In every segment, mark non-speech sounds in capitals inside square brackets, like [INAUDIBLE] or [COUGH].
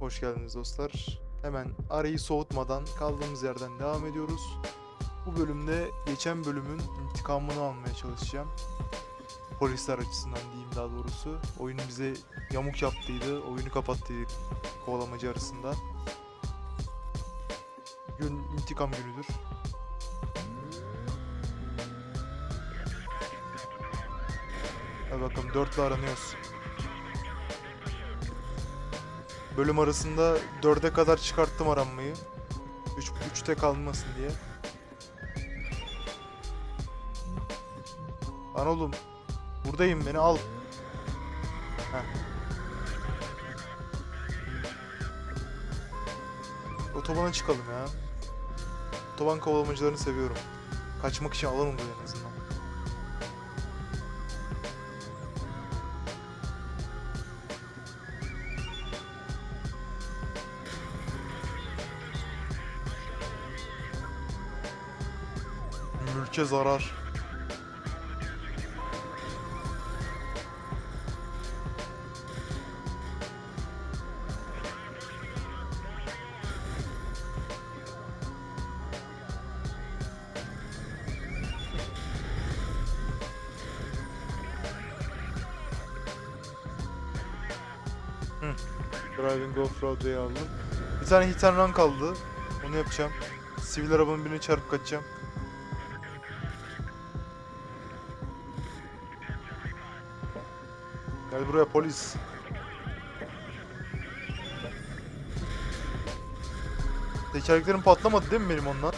Hoş geldiniz dostlar. Hemen arayı soğutmadan kaldığımız yerden devam ediyoruz. Bu bölümde geçen bölümün intikamını almaya çalışacağım. Polisler açısından diyeyim daha doğrusu. Oyun bize yamuk yaptıydı. Oyunu kapattıydı kovalamacı arasında. Gün intikam günüdür. Hadi bakalım dörtle aranıyoruz. Bölüm arasında 4'e kadar çıkarttım aranmayı. 3 3'te kalmasın diye. Lan oğlum. Buradayım beni al. Heh. Otobana çıkalım ya. Otoban kovalamacılarını seviyorum. Kaçmak için alan oluyor en azından. Mülke zarar. Hı. Driving Off-Road'u aldım. Bir tane hit and run kaldı. Onu yapacağım. Sivil arabanın birine çarpıp kaçacağım. Gel buraya polis. Tekerleklerim patlamadı değil mi benim ondan?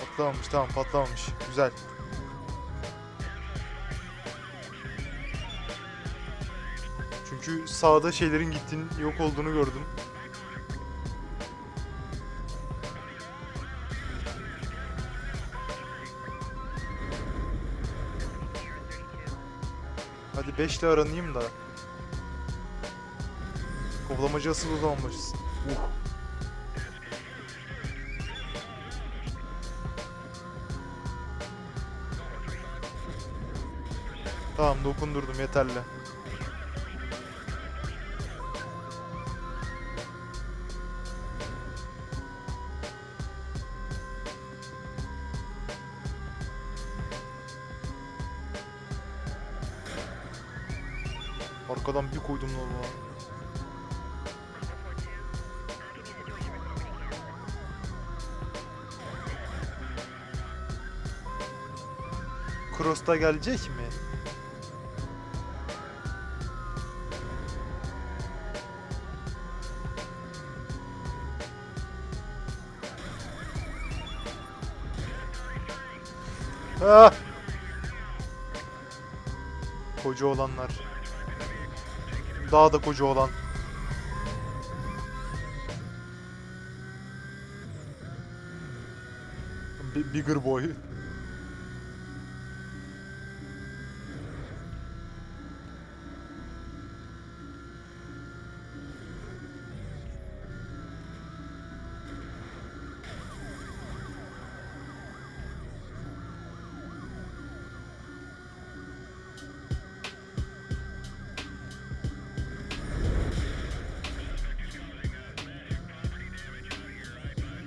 Patlamamış tamam patlamamış. Güzel. Çünkü sağda şeylerin gittiğini yok olduğunu gördüm. Hadi 5 ile aranayım da. Kovalamacı asıl başlasın. Uh. Tamam dokundurdum yeterli. Arkadan bir koydum ulan. Cross'ta gelecek mi? Ah! Koca olanlar. Daha da koca olan. Bi- bigger boy.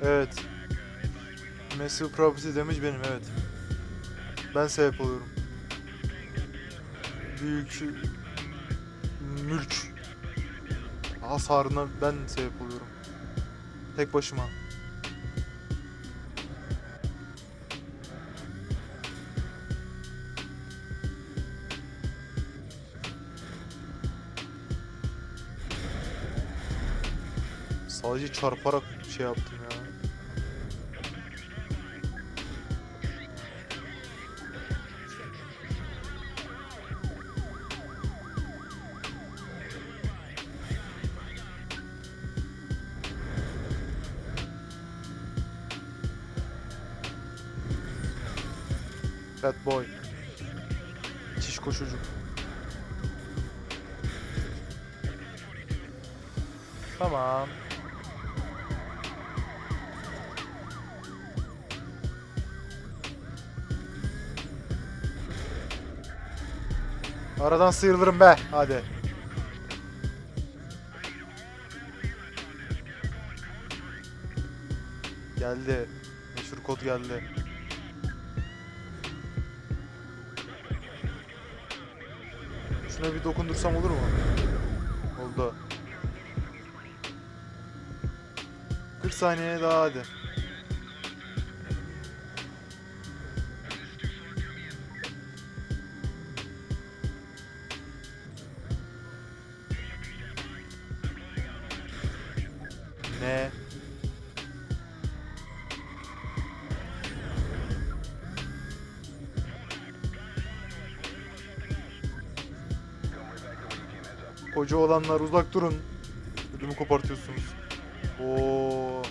Evet. Massive property damage benim evet. Ben sebep oluyorum. Büyük mülk hasarına ben sebep oluyorum. Tek başıma. Sadece çarparak şey yaptım ya. Fat boy. Şişko çocuk. Tamam. Aradan sıyrılırım be. Hadi. Geldi. Meşhur kod geldi. Şuna bir dokundursam olur mu? Oldu. 40 saniye daha hadi. Ne? Koca olanlar uzak durun. Ödümü kopartıyorsunuz. Oo.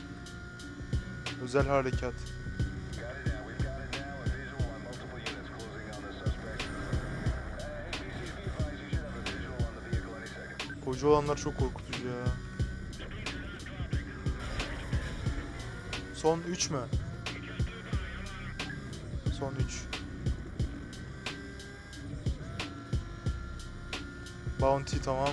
Özel harekat. Koca olanlar çok korkutucu ya. Son 3 mü? Son 3. Bounty tamam.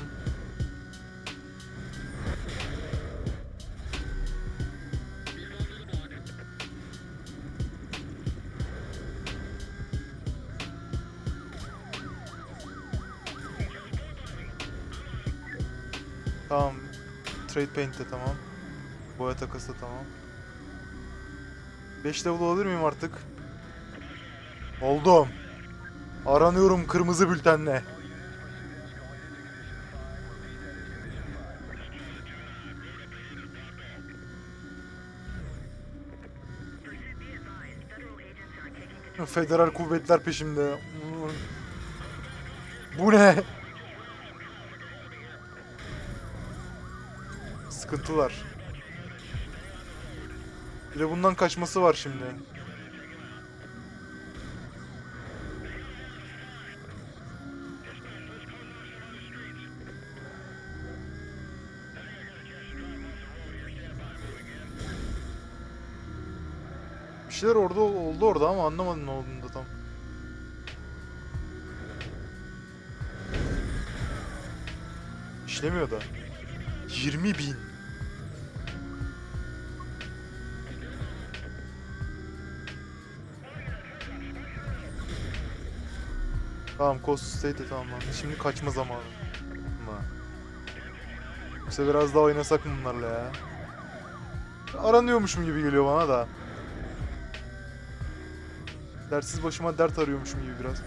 Tamam. Trade paint de tamam. Boya takası da tamam. 5 level olabilir miyim artık? Oldum. Aranıyorum kırmızı bültenle. Federal kuvvetler peşimde. Bu ne? Sıkıntılar. Bir de bundan kaçması var şimdi. Şeyler orada oldu orada ama anlamadım ne olduğunu da tam. İşlemiyor da. 20 bin. Tamam Coast State de tamamlandı. Şimdi kaçma zamanı. Ama. Biraz daha oynasak bunlarla ya? Aranıyormuşum gibi geliyor bana da. Dersiz başıma dert arıyormuşum gibi biraz.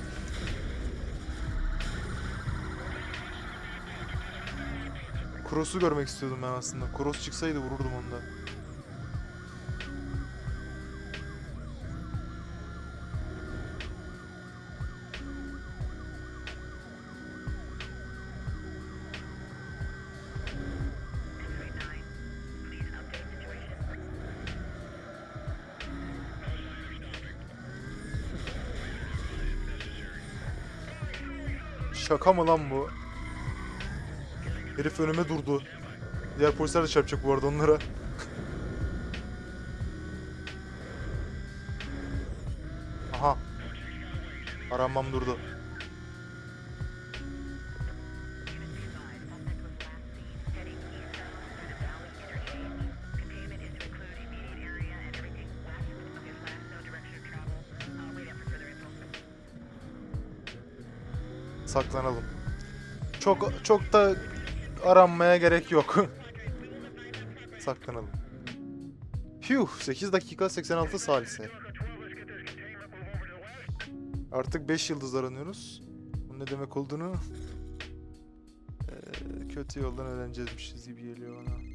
Cross'u görmek istiyordum ben aslında. Cross çıksaydı vururdum onu da. Şaka mı lan bu? Herif önüme durdu. Diğer polisler de çarpacak bu arada onlara. Aha. Aranmam durdu. Saklanalım. Çok çok da aranmaya gerek yok. [LAUGHS] Saklanalım. Phew, 8 dakika 86 salise. Artık 5 yıldız aranıyoruz. Bunun ne demek olduğunu eee, kötü yoldan öğreneceğizmişiz gibi geliyor bana.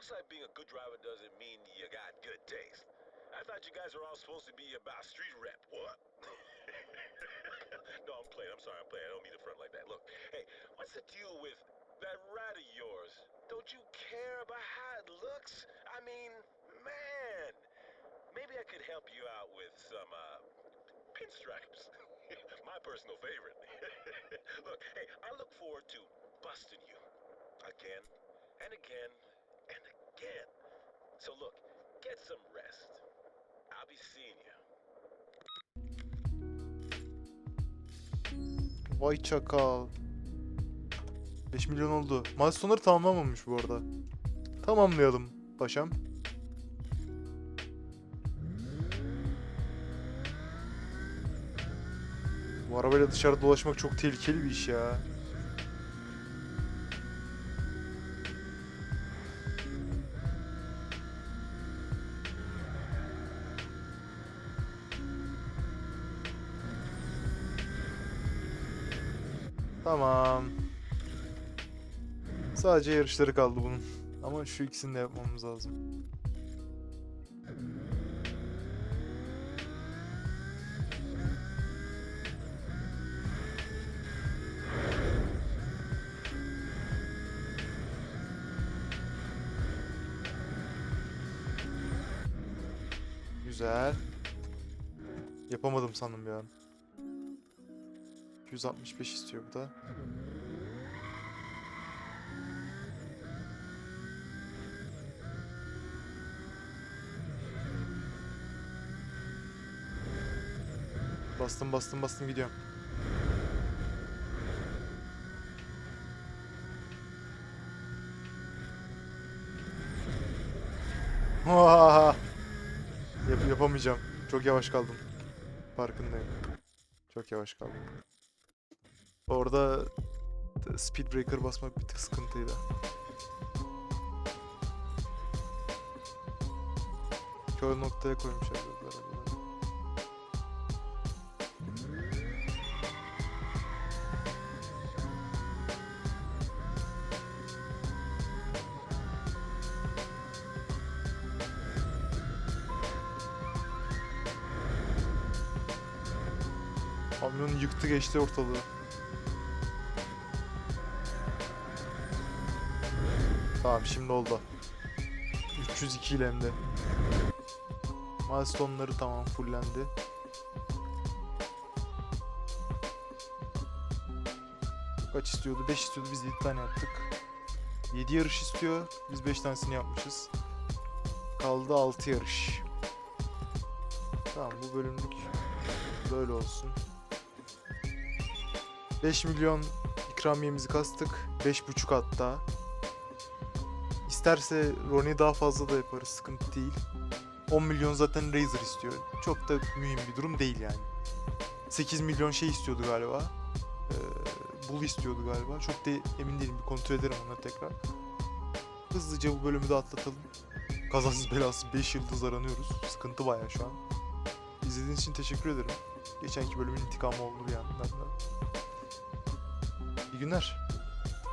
Looks like being a good driver doesn't mean you got good taste. I thought you guys were all supposed to be about street rep. What? [LAUGHS] no, I'm playing. I'm sorry, I'm playing. I don't mean to front like that. Look, hey, what's the deal with that ride of yours? Don't you care about how it looks? I mean, man, maybe I could help you out with some uh, pinstripes. [LAUGHS] My personal favorite. [LAUGHS] look, hey, I look forward to busting you again and again and again. So look, get some rest. I'll be seeing you. Vay çakal. 5 milyon oldu. Milestone'ları tamamlamamış bu arada. Tamamlayalım paşam. Bu arabayla dışarı dolaşmak çok tehlikeli bir iş ya. Tamam. Sadece yarışları kaldı bunun. Ama şu ikisini de yapmamız lazım. Güzel. Yapamadım sandım bir an. 265 istiyor bu da. Bastım bastım bastım gidiyorum. Yap yapamayacağım. Çok yavaş kaldım. Farkındayım. Çok yavaş kaldım. Orada speed breaker basmak bir tık sıkıntıydı. Kör noktaya dediler arabaları. Kamyon yıktı geçti ortalığı. Tamam şimdi oldu. 302 ile hem de. Milestone'ları tamam fullendi. Kaç istiyordu? 5 istiyordu. Biz 7 tane yaptık. 7 yarış istiyor. Biz 5 tanesini yapmışız. Kaldı 6 yarış. Tamam bu bölümlük böyle olsun. 5 milyon ikramiyemizi kastık. 5,5 hatta. İsterse Ronnie daha fazla da yaparız. Sıkıntı değil. 10 milyon zaten Razer istiyor. Çok da mühim bir durum değil yani. 8 milyon şey istiyordu galiba. Ee, Bull istiyordu galiba. Çok da emin değilim. Bir kontrol ederim onları tekrar. Hızlıca bu bölümü de atlatalım. Kazasız belasız 5 yıldız aranıyoruz. Sıkıntı bayağı şu an. İzlediğiniz için teşekkür ederim. Geçenki bölümün intikamı oldu bir yandan da. İyi günler.